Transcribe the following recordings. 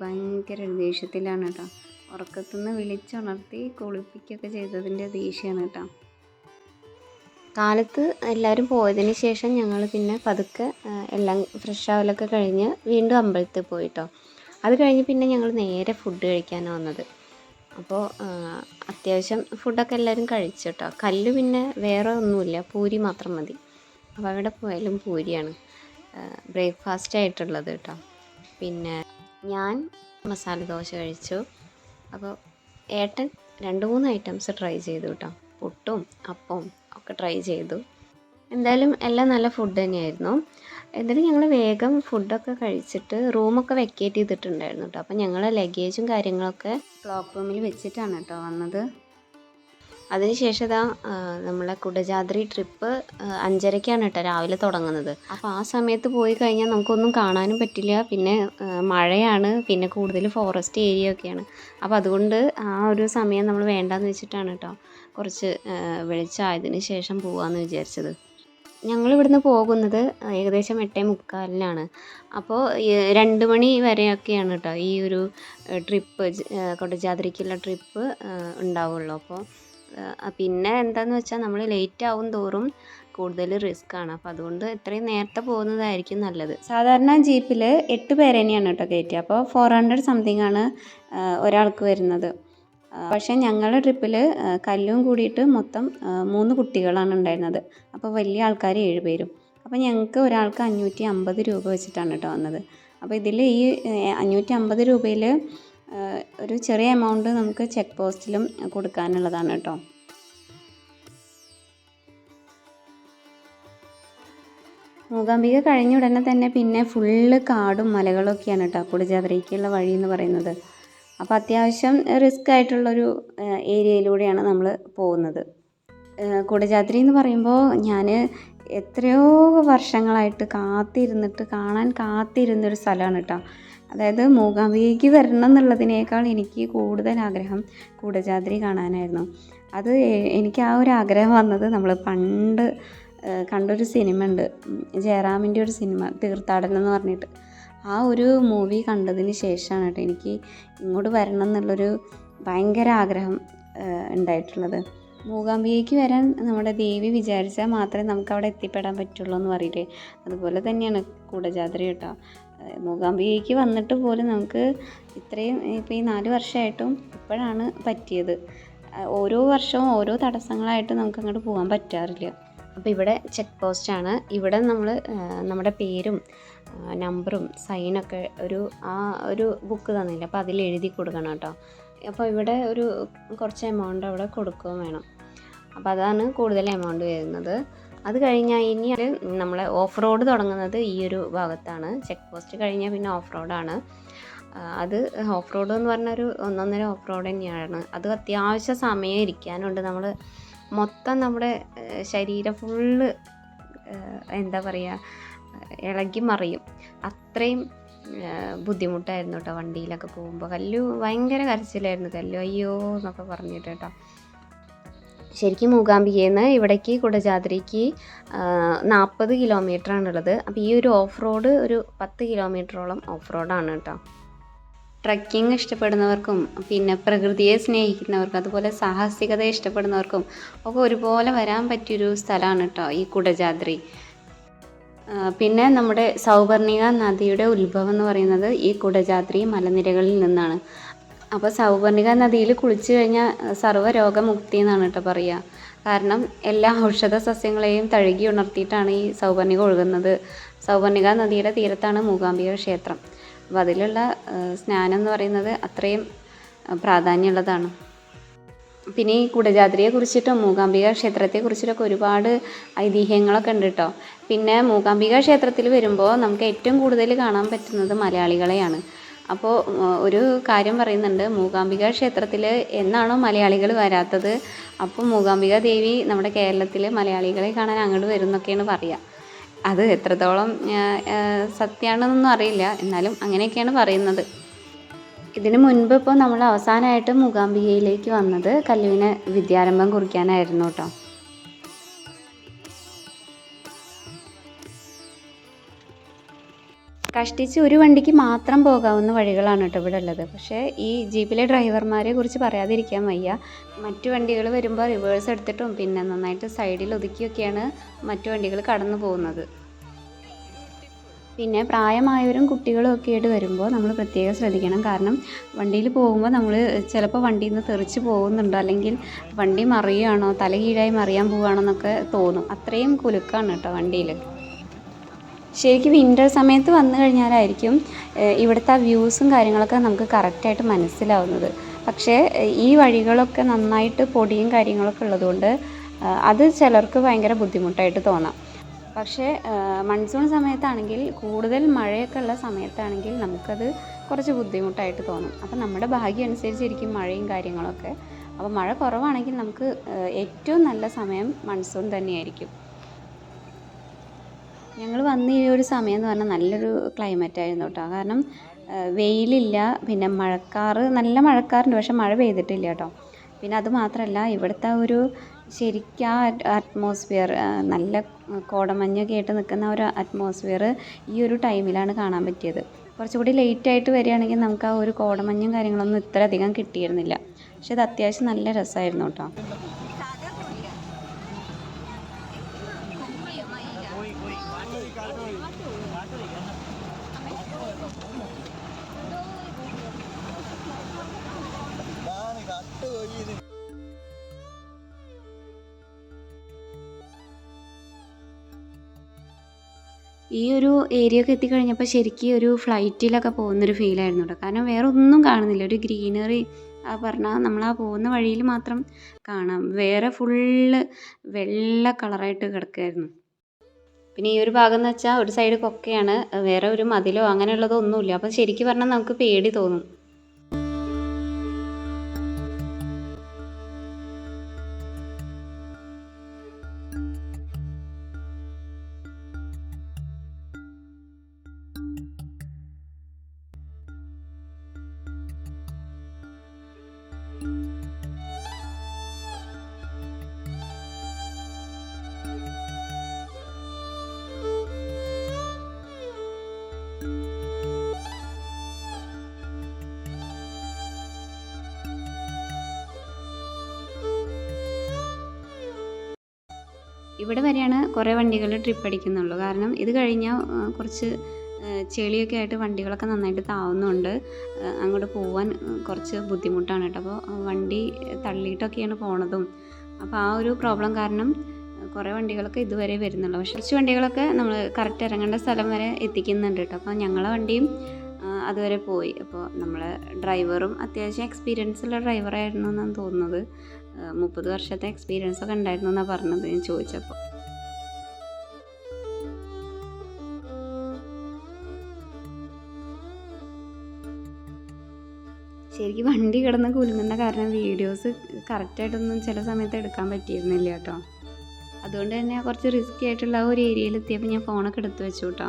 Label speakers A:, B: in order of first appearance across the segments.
A: ഭയങ്കര ദേഷ്യത്തിലാണ് കേട്ടോ. ഉറക്കത്തുനിന്ന് വിളിച്ചുണർത്തി കുളിപ്പിക്കുകയൊക്കെ ചെയ്തതിന്റെ ദേഷ്യമാണ് കേട്ടോ. കാലത്ത് എല്ലാവരും പോയതിന് ശേഷം ഞങ്ങൾ പിന്നെ പതുക്കെ എല്ലാം ഫ്രഷ് ആവലൊക്കെ കഴിഞ്ഞ് വീണ്ടും അമ്പലത്തിൽ പോയിട്ടോ അത് കഴിഞ്ഞ് പിന്നെ ഞങ്ങൾ നേരെ ഫുഡ് കഴിക്കാനാണ് വന്നത്. അപ്പോൾ അത്യാവശ്യം ഫുഡൊക്കെ എല്ലാവരും കഴിച്ചു കേട്ടോ. കല്ല് പിന്നെ വേറെ ഒന്നുമില്ല പൂരി മാത്രം മതി. അപ്പോൾ അവിടെ പോയാലും പൂരിയാണ് ബ്രേക്ക്ഫാസ്റ്റ് ആയിട്ടുള്ളത് കേട്ടോ. പിന്നെ ഞാൻ മസാല ദോശ കഴിച്ചു. അപ്പോൾ ഏട്ടൻ രണ്ട് മൂന്ന് ഐറ്റംസ് ട്രൈ ചെയ്തു കേട്ടോ. പുട്ടും അപ്പവും ഒക്കെ ട്രൈ ചെയ്തു. എന്തായാലും എല്ലാം നല്ല ഫുഡ് തന്നെയായിരുന്നു. എന്നിട്ട് ഞങ്ങൾ വേഗം ഫുഡൊക്കെ കഴിച്ചിട്ട് റൂമൊക്കെ വെക്കേറ്റ് ചെയ്തിട്ടുണ്ടായിരുന്നു കേട്ടോ. അപ്പോൾ ഞങ്ങൾ ലഗേജും കാര്യങ്ങളൊക്കെ ക്ലോക്ക് റൂമിൽ വെച്ചിട്ടാണ് കേട്ടോ വന്നത്. അതിനുശേഷം ഇതാ നമ്മളെ കുടജാദ്രി ട്രിപ്പ് അഞ്ചരയ്ക്കാണ് കേട്ടോ രാവിലെ തുടങ്ങുന്നത്. അപ്പോൾ ആ സമയത്ത് പോയി കഴിഞ്ഞാൽ നമുക്കൊന്നും കാണാനും പറ്റില്ല. പിന്നെ മഴയാണ്. പിന്നെ കൂടുതൽ ഫോറസ്റ്റ് ഏരിയ ഒക്കെയാണ്. അപ്പോൾ അതുകൊണ്ട് ആ ഒരു സമയം നമ്മൾ വേണ്ടാന്ന് വെച്ചിട്ടാണ് കേട്ടോ കുറച്ച് വെളിച്ചമായതിന് ശേഷം പോവാന്ന് വിചാരിച്ചത്. ഞങ്ങൾ ഇവിടുന്ന് പോകുന്നത് ഏകദേശം എട്ടേ മുക്കാലിനാണ്. അപ്പോൾ രണ്ട് മണി വരെയൊക്കെയാണ് കേട്ടോ ഈ ഒരു ട്രിപ്പ് കൊടജാദ്രിക്കുള്ള ട്രിപ്പ് ഉണ്ടാവുള്ളൂ. അപ്പോൾ പിന്നെ എന്താന്ന് വെച്ചാൽ നമ്മൾ ലേറ്റ് ആവും തോറും കൂടുതൽ റിസ്ക് ആണ്. അപ്പോൾ അതുകൊണ്ട് എത്രയും നേരത്തെ പോകുന്നതായിരിക്കും നല്ലത്. സാധാരണ ജീപ്പിൽ എട്ട് പേര് തന്നെയാണ് കേട്ടോ കയറ്റുക അപ്പോൾ ഫോർ ഹൺഡ്രഡ് സംതിങ് ആണ് ഒരാൾക്ക് വരുന്നത്. പക്ഷേ ഞങ്ങളുടെ ട്രിപ്പിൽ കല്ലും കൂടിയിട്ട് മൊത്തം മൂന്ന് കുട്ടികളാണ് ഉണ്ടായിരുന്നത്. അപ്പോൾ വലിയ ആൾക്കാർ ഏഴ് പേരും. അപ്പോൾ ഞങ്ങൾക്ക് ഒരാൾക്ക് അഞ്ഞൂറ്റി അമ്പത് രൂപ വെച്ചിട്ടാണ് കേട്ടോ വന്നത്. അപ്പോൾ ഇതിൽ ഈ അഞ്ഞൂറ്റി അമ്പത് രൂപയിൽ ഒരു ചെറിയ എമൗണ്ട് നമുക്ക് ചെക്ക് പോസ്റ്റിലും കൊടുക്കാനുള്ളതാണ് കേട്ടോ. മൂകാംബിക കഴിഞ്ഞ ഉടനെ തന്നെ പിന്നെ ഫുള്ള് കാടും മലകളൊക്കെയാണ് കേട്ടോ കുടജാദ്രയ്ക്കുള്ള വഴി എന്ന് പറയുന്നത്. അപ്പോൾ അത്യാവശ്യം റിസ്ക് ആയിട്ടുള്ളൊരു ഏരിയയിലൂടെയാണ് നമ്മൾ പോകുന്നത്. കുടജാത്രി എന്ന് പറയുമ്പോൾ ഞാൻ എത്രയോ വർഷങ്ങളായിട്ട് കാത്തിരുന്നിട്ട് കാണാൻ കാത്തിരുന്നൊരു സ്ഥലമാണ് കേട്ടോ. അതായത് മൂകാംബികയ്ക്ക് വരണം എന്നുള്ളതിനേക്കാൾ എനിക്ക് കൂടുതൽ ആഗ്രഹം കൂടജാദ്രി കാണാനായിരുന്നു. അത് എനിക്ക് ആ ഒരു ആഗ്രഹം വന്നത് നമ്മൾ പണ്ട് കണ്ടൊരു സിനിമ ഉണ്ട് ജയറാമിന്റെ ഒരു സിനിമ തീർത്ഥാടനം എന്ന് പറഞ്ഞിട്ട്. ആ ഒരു മൂവി കണ്ടതിന് ശേഷമാണ് കേട്ടോ എനിക്ക് ഇങ്ങോട്ട് വരണം എന്നുള്ളൊരു ഭയങ്കര ആഗ്രഹം ഉണ്ടായിട്ടുള്ളത്. മൂകാംബികയ്ക്ക് വരാൻ നമ്മുടെ ദേവി വിചാരിച്ചാൽ മാത്രമേ നമുക്ക് അവിടെ എത്തിപ്പെടാൻ പറ്റുള്ളൂ എന്ന് പറയില്ലേ? അതുപോലെ തന്നെയാണ് കൂടജാദ്രി കേട്ടോ. മൂകാംബികയ്ക്ക് വന്നിട്ട് പോലും നമുക്ക് ഇത്രയും ഇപ്പോൾ ഈ നാല് വർഷമായിട്ടും ഇപ്പോഴാണ് പറ്റിയത്. ഓരോ വർഷവും ഓരോ തടസ്സങ്ങളായിട്ട് നമുക്ക് അങ്ങോട്ട് പോകാൻ പറ്റാറില്ല. അപ്പോൾ ഇവിടെ ചെക്ക് പോസ്റ്റാണ്. ഇവിടെ നമ്മൾ നമ്മുടെ പേരും നമ്പറും സൈനൊക്കെ ഒരു ആ ഒരു ബുക്ക് തന്നില്ല? അപ്പോൾ അതിൽ എഴുതി കൊടുക്കണം കേട്ടോ. അപ്പോൾ ഇവിടെ ഒരു കുറച്ച് എമൗണ്ട് അവിടെ കൊടുക്കുകയും വേണം. അപ്പോൾ അതാണ് കൂടുതൽ എമൗണ്ട് വരുന്നത്. അത് കഴിഞ്ഞാൽ ഇനി നമ്മൾ ഓഫ് റോഡ് തുടങ്ങുന്നത് ഈ ഒരു ഭാഗത്താണ്. ചെക്ക് പോസ്റ്റ് കഴിഞ്ഞാൽ പിന്നെ ഓഫ് റോഡാണ് അത് ഓഫ് റോഡ് എന്ന് പറഞ്ഞ ഒരു ഒന്നൊന്നര ഓഫ് റോഡ് തന്നെയാണ്. അത് അത്യാവശ്യ സമയം ഇരിക്കാനുണ്ട്. നമ്മൾ മൊത്തം നമ്മുടെ ശരീരം ഫുള്ള് എന്താ പറയുക ഇളകി മറിയും. അത്രയും ബുദ്ധിമുട്ടായിരുന്നു കേട്ടോ വണ്ടിയിലൊക്കെ പോകുമ്പോൾ കല്ലു ഭയങ്കര കരച്ചിലായിരുന്നു. കല്ലു അയ്യോ എന്നൊക്കെ പറഞ്ഞിട്ട് കേട്ടോ ശരിക്കും മൂകാംബികയിൽ നിന്ന് ഇവിടേക്ക് കുടജാദ്രിക്ക് നാൽപ്പത് കിലോമീറ്ററാണുള്ളത്. അപ്പോൾ ഈ ഒരു ഓഫ് റോഡ് ഒരു പത്ത് കിലോമീറ്ററോളം ഓഫ് റോഡാണ് കേട്ടോ. ട്രക്കിംഗ് ഇഷ്ടപ്പെടുന്നവർക്കും പിന്നെ പ്രകൃതിയെ സ്നേഹിക്കുന്നവർക്കും അതുപോലെ സാഹസികത ഇഷ്ടപ്പെടുന്നവർക്കും ഒക്കെ ഒരുപോലെ വരാൻ പറ്റിയൊരു സ്ഥലമാണ് കേട്ടോ ഈ കുടജാദ്രി. പിന്നെ നമ്മുടെ സൗവർണിക നദിയുടെ ഉത്ഭവം എന്ന് പറയുന്നത് ഈ കുടജാദ്രി മലനിരകളിൽ നിന്നാണ്. അപ്പോൾ സൗവർണിക നദിയിൽ കുളിച്ചു കഴിഞ്ഞാൽ സർവരോഗമുക്തി എന്നാണ് കേട്ടോ പറയുക കാരണം എല്ലാ ഔഷധ സസ്യങ്ങളെയും തഴുകി ഉണർത്തിയിട്ടാണ് ഈ സൗവർണിക ഒഴുകുന്നത്. സൗവർണിക നദിയുടെ തീരത്താണ് മൂകാംബിക ക്ഷേത്രം. അപ്പോൾ അതിലുള്ള സ്നാനം എന്ന് പറയുന്നത് അത്രയും പ്രാധാന്യമുള്ളതാണ്. പിന്നെ ഈ കുടജാദ്രിയെ കുറിച്ചിട്ടും മൂകാംബിക ക്ഷേത്രത്തെ കുറിച്ചിട്ടൊക്കെ ഒരുപാട് ഐതിഹ്യങ്ങളൊക്കെ ഉണ്ട് കേട്ടോ. പിന്നെ മൂകാംബിക ക്ഷേത്രത്തിൽ വരുമ്പോൾ നമുക്ക് ഏറ്റവും കൂടുതൽ കാണാൻ പറ്റുന്നത് മലയാളികളെയാണ്. അപ്പോൾ ഒരു കാര്യം പറയുന്നുണ്ട്. മൂകാംബിക ക്ഷേത്രത്തിൽ എന്നാണോ മലയാളികൾ വരാത്തത് അപ്പോൾ മൂകാംബിക ദേവി നമ്മുടെ കേരളത്തിൽ മലയാളികളെ കാണാൻ അങ്ങോട്ട് വരും എന്നൊക്കെയാണ് പറയുക അത് എത്രത്തോളം സത്യമാണെന്നൊന്നും അറിയില്ല. എന്നാലും അങ്ങനെയൊക്കെയാണ് പറയുന്നത്. ഇതിനു മുൻപ് ഇപ്പോൾ നമ്മൾ അവസാനമായിട്ട് മൂകാംബികയിലേക്ക് വന്നത് കല്ലുവിനെ വിദ്യാരംഭം കുറിക്കാനായിരുന്നു കേട്ടോ. കഷ്ടിച്ച് ഒരു വണ്ടിക്ക് മാത്രം പോകാവുന്ന വഴികളാണ് കേട്ടോ ഇവിടെ ഉള്ളത്. പക്ഷേ ഈ ജീപ്പിലെ ഡ്രൈവർമാരെ കുറിച്ച് പറയാതിരിക്കാൻ വയ്യ. മറ്റു വണ്ടികൾ വരുമ്പോൾ റിവേഴ്സ് എടുത്തിട്ടും പിന്നെ നന്നായിട്ട് സൈഡിൽ ഒതുക്കിയൊക്കെയാണ് മറ്റു വണ്ടികൾ കടന്നു പോകുന്നത്. പിന്നെ പ്രായമായവരും കുട്ടികളും ഒക്കെ ആയിട്ട് വരുമ്പോൾ നമ്മൾ പ്രത്യേകം ശ്രദ്ധിക്കണം. കാരണം വണ്ടിയിൽ പോകുമ്പോൾ നമ്മൾ ചിലപ്പോൾ വണ്ടിയിൽ നിന്ന് തെറിച്ച് പോകുന്നുണ്ടോ. അല്ലെങ്കിൽ വണ്ടി മറിയുകയാണോ തല കീഴായി മറിയാൻ പോവുകയാണോ എന്നൊക്കെ തോന്നും. അത്രയും കുലുക്കാണ് കേട്ടോ വണ്ടിയിൽ ശരിക്കും വിന്റർ സമയത്ത് വന്നു കഴിഞ്ഞാലായിരിക്കും ഇവിടുത്തെ ആ വ്യൂസും കാര്യങ്ങളൊക്കെ നമുക്ക് കറക്റ്റായിട്ട് മനസ്സിലാവുന്നത്. പക്ഷേ ഈ വഴികളൊക്കെ നന്നായിട്ട് പൊടിയും കാര്യങ്ങളൊക്കെ ഉള്ളതുകൊണ്ട് അത് ചിലർക്ക് ഭയങ്കര ബുദ്ധിമുട്ടായിട്ട് തോന്നാം. പക്ഷേ മൺസൂൺ സമയത്താണെങ്കിൽ കൂടുതൽ മഴയൊക്കെ ഉള്ള സമയത്താണെങ്കിൽ നമുക്കത് കുറച്ച് ബുദ്ധിമുട്ടായിട്ട് തോന്നും. അപ്പം നമ്മുടെ ഭാഗ്യം അനുസരിച്ചിരിക്കും മഴയും കാര്യങ്ങളൊക്കെ. അപ്പോൾ മഴ കുറവാണെങ്കിൽ നമുക്ക് ഏറ്റവും നല്ല സമയം മൺസൂൺ തന്നെയായിരിക്കും. ഞങ്ങൾ വന്ന ഈ ഒരു സമയം എന്ന് പറഞ്ഞാൽ നല്ലൊരു ക്ലൈമറ്റ് ആയിരുന്നു കേട്ടോ കാരണം വെയിലില്ല പിന്നെ മഴക്കാറ് നല്ല മഴക്കാറുണ്ട് പക്ഷെ മഴ പെയ്തിട്ടില്ല കേട്ടോ പിന്നെ അത് മാത്രമല്ല ഇവിടുത്തെ ഒരു ശരിക്കും ആ അറ്റ്മോസ്ഫിയർ നല്ല കോടമഞ്ഞൊക്കെ ആയിട്ട് നിൽക്കുന്ന ഒരു അറ്റ്മോസ്ഫിയർ ഈ ഒരു ടൈമിലാണ് കാണാൻ പറ്റിയത്. കുറച്ചുകൂടി ലേറ്റ് ആയിട്ട് വരികയാണെങ്കിൽ നമുക്ക് ആ ഒരു കോടമഞ്ഞും കാര്യങ്ങളൊന്നും ഇത്ര അധികം കിട്ടിയിരുന്നില്ല. പക്ഷെ അത് അത്യാവശ്യം നല്ല രസമായിരുന്നു കേട്ടോ ഈ ഒരു ഏരിയ ഒക്കെ എത്തിക്കഴിഞ്ഞപ്പോൾ ശരിക്കും ഒരു ഫ്ലൈറ്റിലൊക്കെ പോകുന്നൊരു ഫീലായിരുന്നു കേട്ടോ കാരണം വേറെ ഒന്നും കാണുന്നില്ല. ഒരു ഗ്രീനറി ആ പറഞ്ഞാൽ നമ്മൾ ആ പോകുന്ന വഴിയിൽ മാത്രം കാണാം. വേറെ ഫുള്ള് വെള്ള കളറായിട്ട് കിടക്കുമായിരുന്നു പിന്നെ ഈ ഒരു ഭാഗം എന്ന് വെച്ചാൽ ഒരു സൈഡ് കൊക്കയാണ് വേറെ ഒരു മതിലോ അങ്ങനെയുള്ളതോ ഒന്നുമില്ല അപ്പോൾ ശരിക്കും പറഞ്ഞാൽ നമുക്ക് പേടി തോന്നും. ഇവിടെ വരെയാണ് കുറേ വണ്ടികൾ ട്രിപ്പ് അടിക്കുന്നുള്ളൂ. കാരണം ഇത് കഴിഞ്ഞാൽ കുറച്ച് ചെളിയൊക്കെ ആയിട്ട് വണ്ടികളൊക്കെ നന്നായിട്ട് താവുന്നുണ്ട്. അങ്ങോട്ട് പോവാൻ കുറച്ച് ബുദ്ധിമുട്ടാണ് കേട്ടോ. അപ്പോൾ വണ്ടി തള്ളിയിട്ടൊക്കെയാണ് പോണതും. അപ്പോൾ ആ ഒരു പ്രോബ്ലം കാരണം കുറേ വണ്ടികളൊക്കെ ഇതുവരെ വരുന്നുള്ളൂ. പക്ഷേ കുറച്ച് വണ്ടികളൊക്കെ നമ്മൾ കറക്റ്റ് ഇറങ്ങേണ്ട സ്ഥലം വരെ എത്തിക്കുന്നുണ്ട് കേട്ടോ. അപ്പോൾ ഞങ്ങളെ വണ്ടിയും അതുവരെ പോയി. അപ്പോൾ നമ്മളെ ഡ്രൈവറും അത്യാവശ്യം എക്സ്പീരിയൻസ് ഉള്ള ഡ്രൈവറായിരുന്നു എന്നാണ് തോന്നുന്നത്. മുപ്പത് വർഷത്തെ എക്സ്പീരിയൻസ് ഒക്കെ ഉണ്ടായിരുന്നു എന്നാണ് പറഞ്ഞത് ഞാൻ ചോദിച്ചപ്പോൾ ശരിക്കും വണ്ടി കിടന്ന് കുലുങ്ങുന്ന കാരണം വീഡിയോസ് കറക്റ്റായിട്ടൊന്നും ചില സമയത്ത് എടുക്കാൻ പറ്റിയിരുന്നില്ല കേട്ടോ. അതുകൊണ്ട് തന്നെ കുറച്ച് റിസ്ക്കി ആയിട്ടുള്ള ഒരു ഏരിയയിൽ എത്തിയപ്പോൾ ഞാൻ ഫോണൊക്കെ എടുത്തു വെച്ചു കേട്ടോ.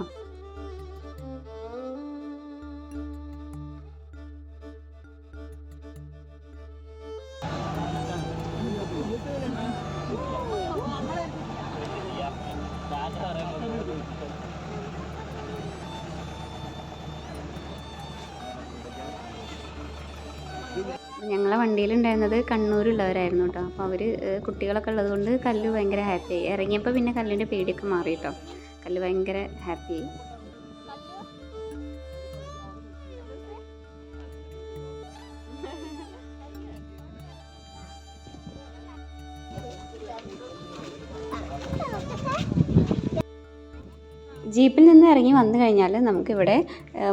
A: വണ്ടിയിലുണ്ടായിരുന്നത് കണ്ണൂരുള്ളവരായിരുന്നു കേട്ടോ അപ്പോൾ അവർ കുട്ടികളൊക്കെ ഉള്ളതുകൊണ്ട് കല്ല് ഭയങ്കര ഹാപ്പിയായി ഇറങ്ങിയപ്പോൾ പിന്നെ കല്ലിന്റെ പേടിയൊക്കെ മാറി കേട്ടോ കല്ല് ഭയങ്കര ഹാപ്പിയായി ജീപ്പിൽ നിന്ന് ഇറങ്ങി വന്നു കഴിഞ്ഞാൽ നമുക്കിവിടെ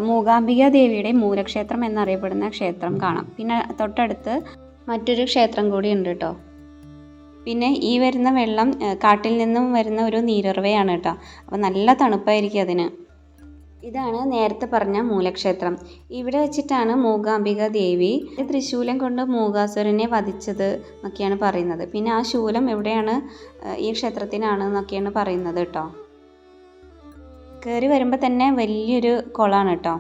A: മൂകാംബിക ദേവിയുടെ മൂലക്ഷേത്രം എന്നറിയപ്പെടുന്ന ക്ഷേത്രം കാണാം. പിന്നെ തൊട്ടടുത്ത് മറ്റൊരു ക്ഷേത്രം കൂടി ഉണ്ട് കേട്ടോ പിന്നെ ഈ വരുന്ന വെള്ളം കാട്ടിൽ നിന്നും വരുന്ന ഒരു നീരുറവയാണ് കേട്ടോ അപ്പോൾ നല്ല തണുപ്പായിരിക്കും അതിന്. ഇതാണ് നേരത്തെ പറഞ്ഞ മൂലക്ഷേത്രം. ഇവിടെ വെച്ചിട്ടാണ് മൂകാംബിക ദേവി തൃശൂലം കൊണ്ട് മൂകാസുരനെ വധിച്ചത് എന്നൊക്കെയാണ് പറയുന്നത്. പിന്നെ ആ ശൂലം എവിടെയാണ് ഈ ക്ഷേത്രത്തിനാണ് എന്നൊക്കെയാണ് പറയുന്നത് കേട്ടോ കയറി വരുമ്പോൾ തന്നെ വലിയൊരു കുളമാണ് കേട്ടോ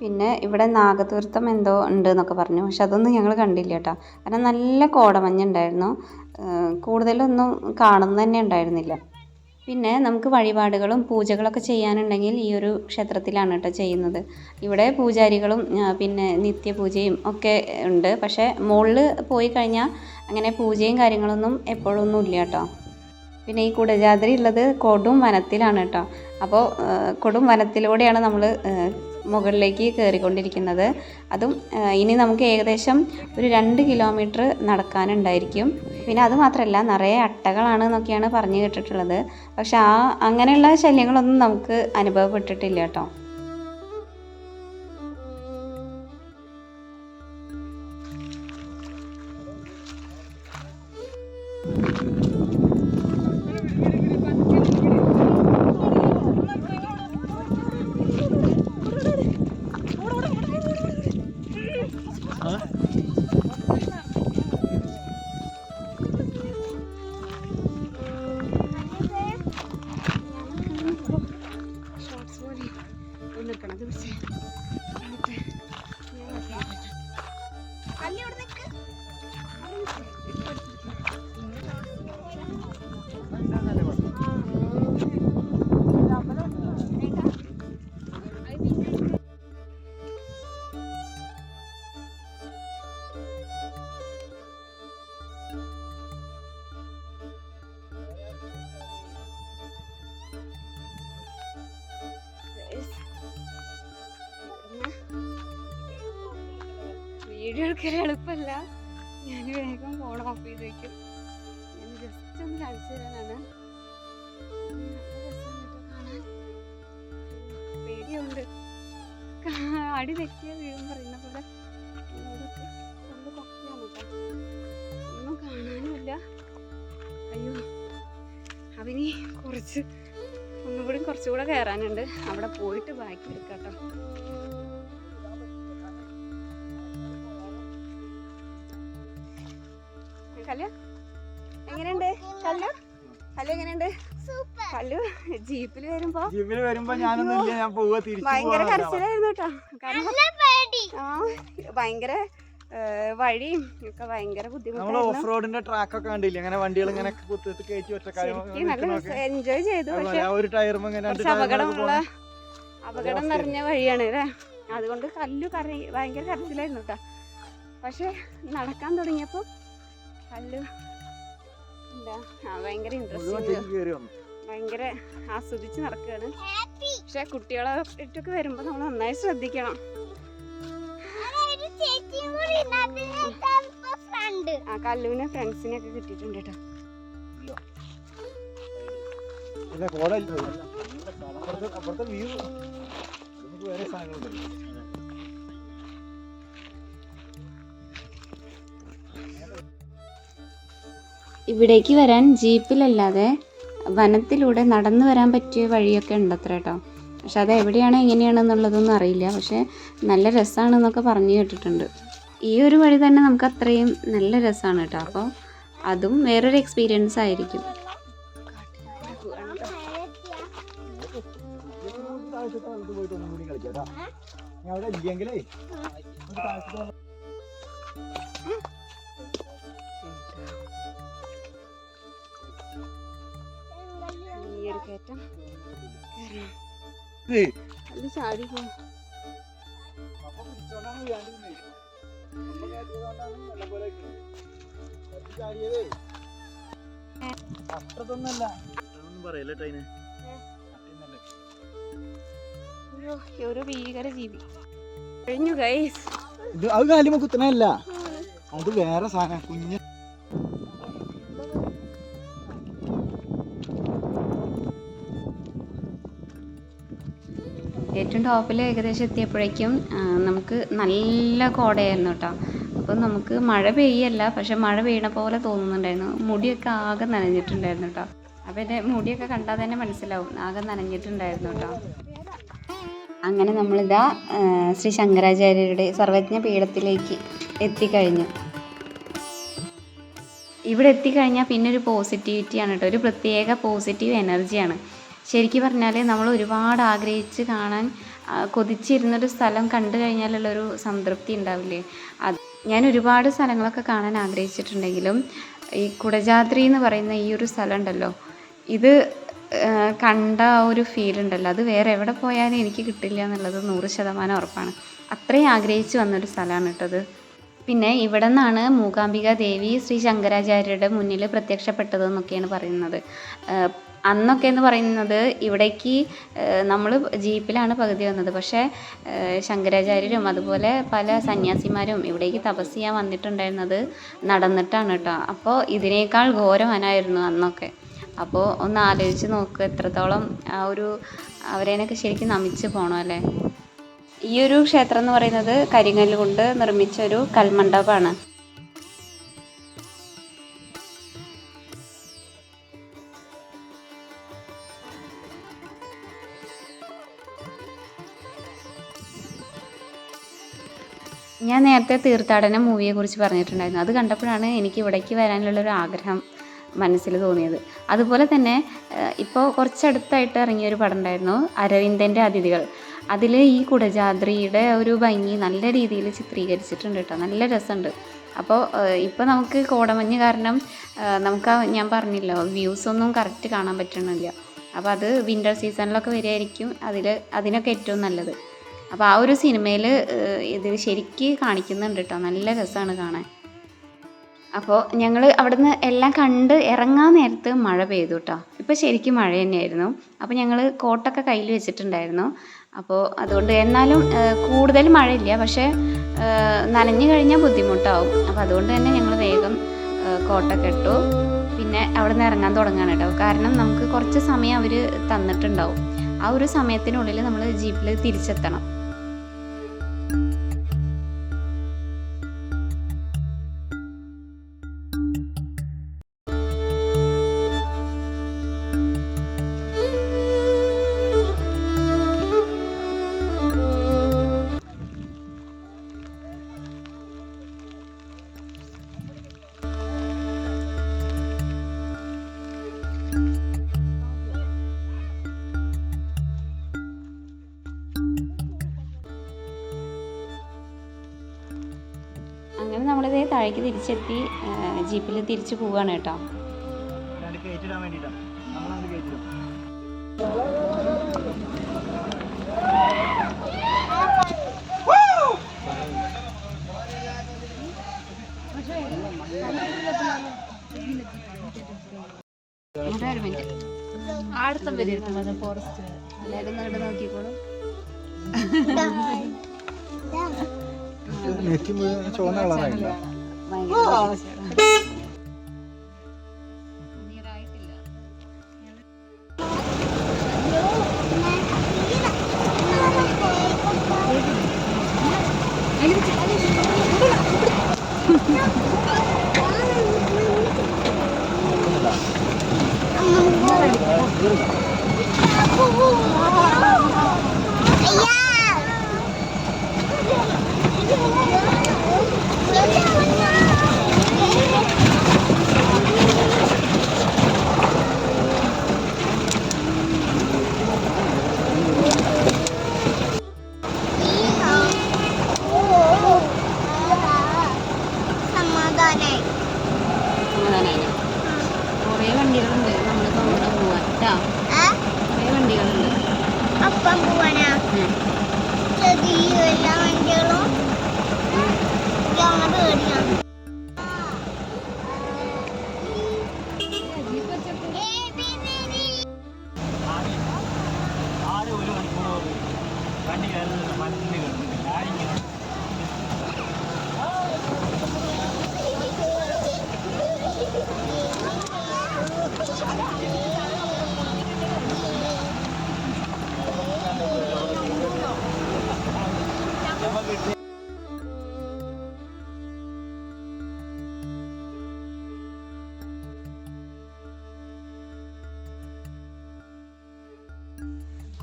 A: പിന്നെ ഇവിടെ നാഗതീർത്ഥം എന്തോ ഉണ്ട് എന്നൊക്കെ പറഞ്ഞു. പക്ഷെ അതൊന്നും ഞങ്ങൾ കണ്ടില്ല കേട്ടോ. കാരണം നല്ല കോടമഞ്ഞുണ്ടായിരുന്നു. കൂടുതലൊന്നും കാണുന്ന തന്നെ ഉണ്ടായിരുന്നില്ല. പിന്നെ നമുക്ക് വഴിപാടുകളും പൂജകളൊക്കെ ചെയ്യാനുണ്ടെങ്കിൽ ഈ ഒരു ക്ഷേത്രത്തിലാണ് കേട്ടോ ചെയ്യുന്നത്. ഇവിടെ പൂജാരികളും പിന്നെ നിത്യപൂജയും ഒക്കെ ഉണ്ട്. പക്ഷേ മുകളിൽ പോയി കഴിഞ്ഞാൽ അങ്ങനെ പൂജയും കാര്യങ്ങളൊന്നും എപ്പോഴൊന്നും ഇല്ല കേട്ടോ. പിന്നെ ഈ കുടജാദ്രി ഉള്ളത് കൊടും വനത്തിലാണ് കേട്ടോ. അപ്പോൾ കൊടും വനത്തിലൂടെയാണ് നമ്മൾ മുകളിലേക്ക് കയറിക്കൊണ്ടിരിക്കുന്നത്. അതും ഇനി നമുക്ക് ഏകദേശം ഒരു രണ്ട് കിലോമീറ്റർ നടക്കാനുണ്ടായിരിക്കും. പിന്നെ അത് മാത്രമല്ല നിറയെ അട്ടകളാണ് എന്നൊക്കെയാണ് പറഞ്ഞു കേട്ടിട്ടുള്ളത്. പക്ഷെ ആ അങ്ങനെയുള്ള ശല്യങ്ങളൊന്നും നമുക്ക് അനുഭവപ്പെട്ടിട്ടില്ല കേട്ടോ. വീഡിയോ എടുക്കാൻ എളുപ്പമല്ല ഞാൻ വേഗം ഫോൺ ഓഫ് ചെയ്ത് വയ്ക്കും ഞാൻ ജസ്റ്റ് ഒന്ന് കാണിച്ചു തരാനാണ്. കാണാൻ. പേടിയുണ്ട്. അടി തെറ്റിയ വീഴും പറയുന്ന പോലെ. ഒന്നും കാണാനുമില്ല. അയ്യോ. അവനി കുറച്ച് ഒന്നുകൂടി കുറച്ചുകൂടെ കയറാനുണ്ട്. അവിടെ പോയിട്ട് ബാക്കി എടുക്കാം കേട്ടോ. ജീപ്പിൽ വരുമ്പോ
B: ജീപ്പിൽ വരുമ്പോ ഞാനൊന്നും ഇല്ല ഞാൻ പോവുക തിരിച്ചു
A: ഭയങ്കര കരച്ചിലായിരുന്നു കേട്ടോ. കാരണം ആ ഭയങ്കര വഴിയും ഒക്കെ ഭയങ്കര ബുദ്ധിമുട്ടാണ്
B: ഓഫ് റോഡിന്റെ ട്രാക്ക് ഒക്കെ കണ്ടില്ലേ? അങ്ങനെ വണ്ടികൾ ഇങ്ങനെ കുത്തിട്ട് കയറ്റി
A: കാര്യം നല്ല എൻജോയ് ചെയ്തു പക്ഷെ
B: ഒരു ടയറും ടയറും
A: അപകടമുള്ള അപകടം നിറഞ്ഞ വഴിയാണ് അല്ലേ? അതുകൊണ്ട് കല്ലു കറി ഭയങ്കര കരച്ചിലായിരുന്നു കേട്ടോ. പക്ഷെ നടക്കാൻ തുടങ്ങിയപ്പോൾ കല്ലു എന്താ ആ ഭയങ്കര
B: മുഴുവൻ
A: ഭയങ്കര ആസ്വദിച്ച് നടക്കുകയാണ്. പക്ഷെ കുട്ടികളെ ഇട്ടൊക്കെ വരുമ്പോൾ നമ്മൾ നന്നായി ശ്രദ്ധിക്കണം. ആ കല്ലുവിന് ഫ്രണ്ട്സിനെ ഒക്കെ കിട്ടിയിട്ടുണ്ട് കേട്ടോ. ഇവിടേക്ക് വരാൻ ജീപ്പിലല്ലാതെ വനത്തിലൂടെ നടന്നു വരാൻ പറ്റിയ വഴിയൊക്കെ ഉണ്ടത്ര കേട്ടോ പക്ഷെ അത് എവിടെയാണ് എങ്ങനെയാണെന്നുള്ളതൊന്നും അറിയില്ല. പക്ഷെ നല്ല രസമാണെന്നൊക്കെ പറഞ്ഞു കേട്ടിട്ടുണ്ട്. ഈ ഒരു വഴി തന്നെ നമുക്ക് അത്രയും നല്ല രസമാണ് കേട്ടോ അപ്പോൾ അതും വേറൊരു എക്സ്പീരിയൻസ് ആയിരിക്കും.
B: ഇല്ലെങ്കിലേ അത്രതൊന്നല്ല പറയല്ലേ ടൈന്
A: ഒരു ഭീകര ജീവി. കഴിഞ്ഞു ഗൈസ്
B: അത് കാലിമ കുത്തനല്ല അത് വേറെ സാധനം. കുഞ്ഞ്
A: ഏറ്റവും ടോപ്പിൽ ഏകദേശം എത്തിയപ്പോഴേക്കും നമുക്ക് നല്ല കോടയായിരുന്നു കേട്ടോ. അപ്പം നമുക്ക് മഴ പെയ്യല്ല പക്ഷെ മഴ പെയ്യണ പോലെ തോന്നുന്നുണ്ടായിരുന്നു. മുടിയൊക്കെ ആകെ നനഞ്ഞിട്ടുണ്ടായിരുന്നു കേട്ടോ. അപ്പം എന്റെ മുടിയൊക്കെ കണ്ടാൽ തന്നെ മനസ്സിലാവും. ആകെ നനഞ്ഞിട്ടുണ്ടായിരുന്നു കേട്ടോ. അങ്ങനെ നമ്മളിതാ ശ്രീ ശങ്കരാചാര്യരുടെ സർവജ്ഞ പീഠത്തിലേക്ക് എത്തിക്കഴിഞ്ഞു. ഇവിടെ എത്തിക്കഴിഞ്ഞാൽ പിന്നെ ഒരു പോസിറ്റിവിറ്റിയാണ് കേട്ടോ. ഒരു പ്രത്യേക പോസിറ്റീവ് എനർജിയാണ്. ശരിക്കും പറഞ്ഞാൽ നമ്മൾ ഒരുപാട് ആഗ്രഹിച്ച് കാണാൻ കൊതിച്ചിരുന്നൊരു സ്ഥലം കണ്ടു കഴിഞ്ഞാലുള്ളൊരു സംതൃപ്തി ഉണ്ടാവില്ലേ? അത് ഞാൻ ഒരുപാട് സ്ഥലങ്ങളൊക്കെ കാണാൻ ആഗ്രഹിച്ചിട്ടുണ്ടെങ്കിലും ഈ കുടജാദ്രി എന്ന് പറയുന്ന ഈ ഒരു സ്ഥലം ഉണ്ടല്ലോ ഇത് കണ്ട ആ ഒരു ഫീൽ ഉണ്ടല്ലോ. അത് വേറെ എവിടെ പോയാലും എനിക്ക് കിട്ടില്ല എന്നുള്ളത് നൂറ് ശതമാനം ഉറപ്പാണ്. അത്രയും ആഗ്രഹിച്ച് വന്നൊരു സ്ഥലമാണ് കേട്ടത് പിന്നെ ഇവിടെ നിന്നാണ് മൂകാംബിക ദേവി ശ്രീ ശങ്കരാചാര്യരുടെ മുന്നിൽ പ്രത്യക്ഷപ്പെട്ടതെന്നൊക്കെയാണ് പറയുന്നത്. അന്നൊക്കെ എന്ന് പറയുന്നത് ഇവിടേക്ക് നമ്മൾ ജീപ്പിലാണ് പകുതി വന്നത്. പക്ഷേ ശങ്കരാചാര്യരും അതുപോലെ പല സന്യാസിമാരും ഇവിടേക്ക് തപസ് ചെയ്യാൻ വന്നിട്ടുണ്ടായിരുന്നത് നടന്നിട്ടാണ് കേട്ടോ. അപ്പോൾ ഇതിനേക്കാൾ ഘോരവനായിരുന്നു അന്നൊക്കെ. അപ്പോൾ ഒന്ന് ആലോചിച്ച് നോക്കുക എത്രത്തോളം ആ ഒരു അവരേനൊക്കെ ശരിക്കും നമിച്ച് പോകണം അല്ലേ? ഈ ഒരു ക്ഷേത്രം എന്ന് പറയുന്നത് കരിങ്കല്ല് കൊണ്ട് നിർമ്മിച്ച ഒരു കൽമണ്ഡപമാണ്. ഞാൻ നേരത്തെ തീർത്ഥാടന മൂവിയെ കുറിച്ച് പറഞ്ഞിട്ടുണ്ടായിരുന്നു. അത് കണ്ടപ്പോഴാണ് എനിക്ക് ഇവിടേക്ക് വരാനുള്ളൊരു ആഗ്രഹം മനസ്സിൽ തോന്നിയത്. അതുപോലെ തന്നെ ഇപ്പോൾ കുറച്ചടുത്തായിട്ട് ഇറങ്ങിയൊരു പടം ഉണ്ടായിരുന്നു അരവിന്ദന്റെ അതിഥികൾ. അതിൽ ഈ കുടജാദ്രിയുടെ ഒരു ഭംഗി നല്ല രീതിയിൽ ചിത്രീകരിച്ചിട്ടുണ്ട് കേട്ടോ. നല്ല രസമുണ്ട്. അപ്പോൾ ഇപ്പോൾ നമുക്ക് കോടമഞ്ഞ് കാരണം നമുക്ക് ഞാൻ പറഞ്ഞില്ലോ വ്യൂസ് ഒന്നും കറക്റ്റ് കാണാൻ പറ്റണില്ല. അപ്പോൾ അത് വിന്റർ സീസണിലൊക്കെ വരികയായിരിക്കും അതിൽ അതിനൊക്കെ ഏറ്റവും നല്ലത്. അപ്പോൾ ആ ഒരു സിനിമയിൽ ഇത് ശരിക്ക് കാണിക്കുന്നുണ്ട് കേട്ടോ നല്ല രസമാണ് കാണാൻ. അപ്പോൾ ഞങ്ങൾ അവിടുന്ന് എല്ലാം കണ്ട് ഇറങ്ങാൻ നേരത്ത് മഴ പെയ്തു കേട്ടോ ഇപ്പോൾ ശരിക്കും മഴ തന്നെയായിരുന്നു. അപ്പോൾ ഞങ്ങൾ കോട്ടൊക്കെ കയ്യിൽ വെച്ചിട്ടുണ്ടായിരുന്നു. അപ്പോൾ അതുകൊണ്ട് എന്നാലും കൂടുതൽ മഴയില്ല. പക്ഷേ നനഞ്ഞു കഴിഞ്ഞാൽ ബുദ്ധിമുട്ടാവും. അപ്പോൾ അതുകൊണ്ട് തന്നെ ഞങ്ങൾ വേഗം കോട്ടൊക്കെ ഇട്ടു. പിന്നെ അവിടെ നിന്ന് ഇറങ്ങാൻ തുടങ്ങുകയാണ് കേട്ടോ കാരണം നമുക്ക് കുറച്ച് സമയം അവർ തന്നിട്ടുണ്ടാവും. ആ ഒരു സമയത്തിനുള്ളിൽ നമ്മൾ ജീപ്പിൽ തിരിച്ചെത്തണം. അങ്ങനെ നമ്മളിതേ താഴേക്ക് തിരിച്ചെത്തി ജീപ്പിൽ തിരിച്ചു പോവുകയാണ് കേട്ടോ. ഫോറസ്റ്റ് എല്ലാവരും നടന്ന് നോക്കിക്കോളൂ
B: നെറ്റി ചുവന്ന കളറായില്ല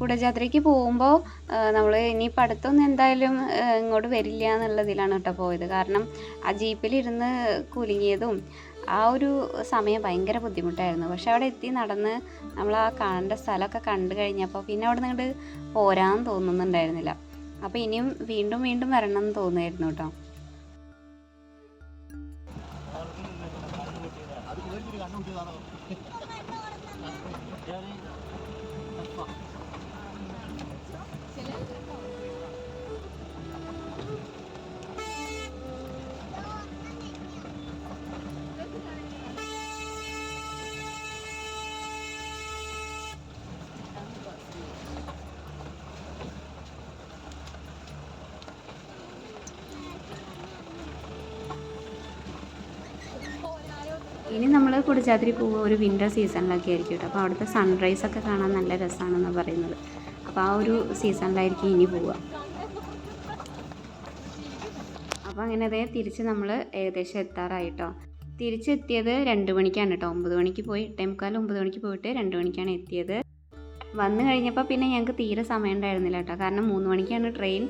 A: കുടജാത്രയ്ക്ക് പോകുമ്പോൾ നമ്മൾ ഇനിയിപ്പോൾ അടുത്തൊന്നും എന്തായാലും ഇങ്ങോട്ട് വരില്ല എന്നുള്ളതിലാണ് കേട്ടോ പോയത്. കാരണം ആ ജീപ്പിലിരുന്ന് കുലുങ്ങിയതും ആ ഒരു സമയം ഭയങ്കര ബുദ്ധിമുട്ടായിരുന്നു. പക്ഷെ അവിടെ എത്തി നടന്ന് നമ്മൾ ആ കാണേണ്ട സ്ഥലമൊക്കെ കണ്ടു കഴിഞ്ഞപ്പോൾ പിന്നെ അവിടെ നിന്ന് പോരാൻ തോന്നുന്നുണ്ടായിരുന്നില്ല. അപ്പോൾ ഇനിയും വീണ്ടും വീണ്ടും വരണം എന്ന് തോന്നുമായിരുന്നു കേട്ടോ. നമ്മൾ പോവുക ഒരു വിന്റർ സീസണിലൊക്കെ ആയിരിക്കും കേട്ടോ. അപ്പോൾ അവിടുത്തെ സൺറൈസ് ഒക്കെ കാണാൻ നല്ല രസമാണെന്ന് പറയുന്നത്. അപ്പോൾ ആ ഒരു സീസണിലായിരിക്കും ഇനി പോവുക. അപ്പോൾ അങ്ങനെ അതേ തിരിച്ച് നമ്മൾ ഏകദേശം എത്താറായിട്ടോ തിരിച്ചെത്തിയത് രണ്ട് മണിക്കാണ് കേട്ടോ. ഒമ്പത് മണിക്ക് പോയി. എട്ടേ മുക്കാൽ ഒമ്പത് മണിക്ക് പോയിട്ട് രണ്ട് മണിക്കാണ് എത്തിയത്. വന്നു കഴിഞ്ഞപ്പോൾ പിന്നെ ഞങ്ങൾക്ക് തീരെ സമയം ഉണ്ടായിരുന്നില്ല കേട്ടോ. കാരണം മൂന്ന് മണിക്കാണ് ട്രെയിൻ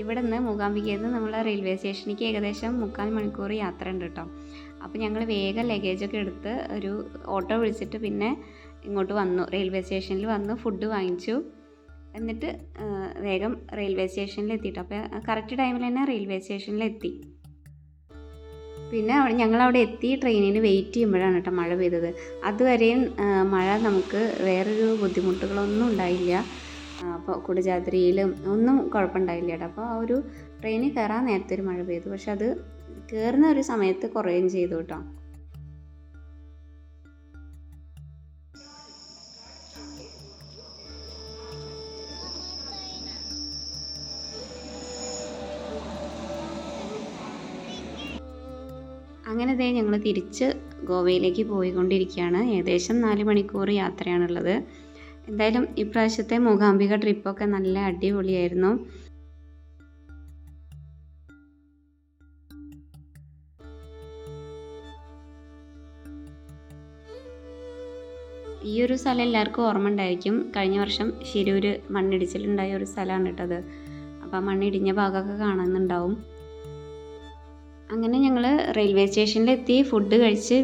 A: ഇവിടെ നിന്ന് മൂകാംബികയിൽ നിന്ന് നമ്മൾ റെയിൽവേ സ്റ്റേഷനിലേക്ക് ഏകദേശം മുക്കാൽ മണിക്കൂർ യാത്ര ഉണ്ട് കേട്ടോ. അപ്പോൾ ഞങ്ങൾ വേഗം ലഗേജൊക്കെ എടുത്ത് ഒരു ഓട്ടോ വിളിച്ചിട്ട് പിന്നെ ഇങ്ങോട്ട് വന്നു. റെയിൽവേ സ്റ്റേഷനിൽ വന്ന് ഫുഡ് വാങ്ങിച്ചു. എന്നിട്ട് വേഗം റെയിൽവേ സ്റ്റേഷനിൽ എത്തിയിട്ട്. അപ്പോൾ കറക്റ്റ് ടൈമിൽ തന്നെ റെയിൽവേ സ്റ്റേഷനിൽ എത്തി. പിന്നെ അവിടെ- ഞങ്ങളവിടെ എത്തി ട്രെയിനിന് വെയിറ്റ് ചെയ്യുമ്പോഴാണ് കേട്ടോ മഴ പെയ്തത്. അതുവരെയും മഴ നമുക്ക് വേറൊരു ബുദ്ധിമുട്ടുകളൊന്നും ഉണ്ടായില്ല. അപ്പോൾ കുടജാദ്രിയിലും ഒന്നും കുഴപ്പമുണ്ടായില്ല കേട്ടോ. അപ്പോൾ ആ ഒരു ട്രെയിനിൽ കയറാൻ നേരത്തെ ഒരു മഴ പെയ്തു. പക്ഷെ അത് കയറുന്ന ഒരു സമയത്ത് കുറയുകയും ചെയ്തു കേട്ടോ. അങ്ങനെ ദേ ഞങ്ങൾ തിരിച്ച് ഗോവയിലേക്ക് പോയിക്കൊണ്ടിരിക്കുകയാണ്. ഏകദേശം നാല് മണിക്കൂർ യാത്രയാണുള്ളത്. എന്തായാലും ഇപ്രാവശ്യത്തെ മൂകാംബിക ട്രിപ്പൊക്കെ നല്ല അടിപൊളിയായിരുന്നു. ഒരു സ്ഥലം എല്ലാവർക്കും ഓർമ്മ ഉണ്ടായിരിക്കും. കഴിഞ്ഞ വർഷം ശിരൂർ മണ്ണിടിച്ചിലുണ്ടായ ഒരു സ്ഥലമാണ് കേട്ടത് അപ്പോൾ ആ മണ്ണിടിഞ്ഞ ഭാഗമൊക്കെ കാണുന്നുണ്ടാവും അങ്ങനെ ഞങ്ങൾ റെയിൽവേ സ്റ്റേഷനിലെത്തി ഫുഡ് കഴിച്ച്